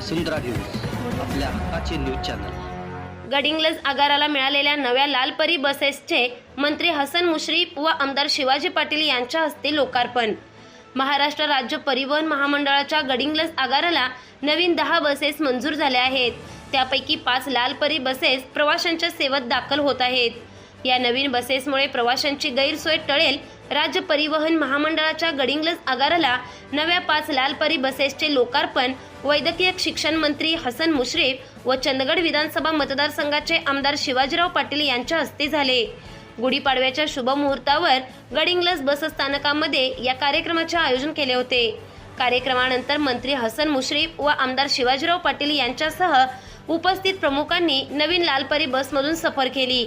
वसुंधरा news आपल्या हक्काचे news channel. Gadhinglaj आगाराला मिळालेल्या नव्या लालपरी बसेसचे मंत्री हसन मुश्रीफ व आमदार शिवाजी पाटील यांच्या हस्ते लोकार्पण. महाराष्ट्र राज्य परिवहन महामंडळाच्या गडिंग्लज आगाराला नवीन दहा बसेस मंजूर झाल्या आहेत. त्यापैकी पाच लालपरी बसेस प्रवाशांच्या सेवेत दाखल होत आहेत. या नवीन बसेसमुळे प्रवाशांची गैरसोय टळेल. राज्य परिवहन महामंडळाच्या गडिंग्लज आगाराला नव्या पाच लालपरी बसेसचे लोकार्पण वैद्यकीय शिक्षण मंत्री हसन मुश्रीफ व चंदगड विधानसभा मतदारसंघाचे आमदार शिवाजीराव पाटील यांच्या हस्ते झाले. गुढीपाडव्याच्या शुभमुहूर्तावर गडिंग्लज बस स्थानकामध्ये या कार्यक्रमाचे आयोजन केले होते. कार्यक्रमानंतर मंत्री हसन मुश्रीफ व आमदार शिवाजीराव पाटील यांच्यासह उपस्थित प्रमुखांनी नवीन लालपरी बसमधून सफर केली.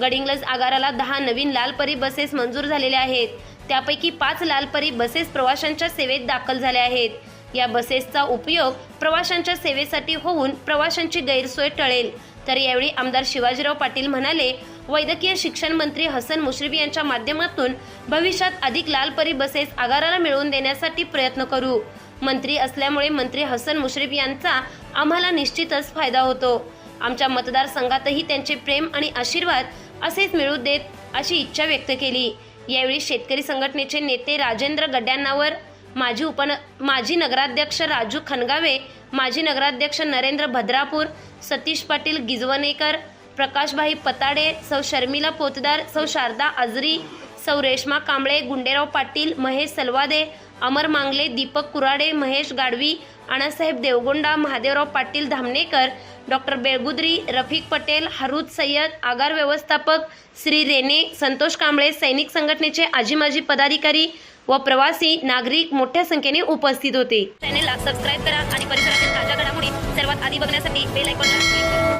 गडिंग्लज आगाराला दहा नवीन लालपरी बसेस मंजूर झालेल्या आहेत. त्यापैकी पाच लालपरी बसेस प्रवाशांच्या सेवेत दाखल झाल्या आहेत. या बसेसचा उपयोग प्रवाशांच्या सेवेसाठी होऊन प्रवाशांची गैरसोय टळेल. तर यावेळी आमदार शिवाजीराव पाटील म्हणाले वैद्यकीय शिक्षण मंत्री हसन मुश्रीफ यांच्या माध्यमातून भविष्यात अधिक लालपरी बसेस आगाराला मिळवून देण्यासाठी प्रयत्न करू. मंत्री असल्यामुळे मंत्री हसन मुश्रीफ यांचा आम्हाला निश्चितच फायदा होतो. आमच्या मतदारसंघातही त्यांचे प्रेम आणि आशीर्वाद असेच मिळू देत अशी इच्छा व्यक्त केली. यावेळी शेतकरी संघटनेचे नेते राजेंद्र गड्यांनावर माजी उपन माजी नगराध्यक्ष राजू खनगावे माजी नगराध्यक्ष नरेंद्र भद्रापूर सतीश पाटील गिजवणेकर प्रकाशभाई पताडे सौ शर्मिला पोतदार सौ शारदा आजरी सौ रेश्मा कांबळे गुंडेराव पाटील महेश सलवादे अमर मांगले दीपक कुराडे महेश गाडवी अण्णासाहेब देवगोंडा महादेवराव पाटील धामणेकर डॉक्टर बेळगुद्री रफिक पटेल हरूद सय्यद आगार व्यवस्थापक श्री रेने संतोष कांबळे सैनिक संघटनेचे आजी माजी पदाधिकारी व प्रवासी नागरिक मोठ्या संख्येने उपस्थित होते. चॅनेलला सबस्क्राईब करा आणि परिसरातील ताज्या घडामोडी सर्वात आधी बघण्यासाठी बेल आयकॉनला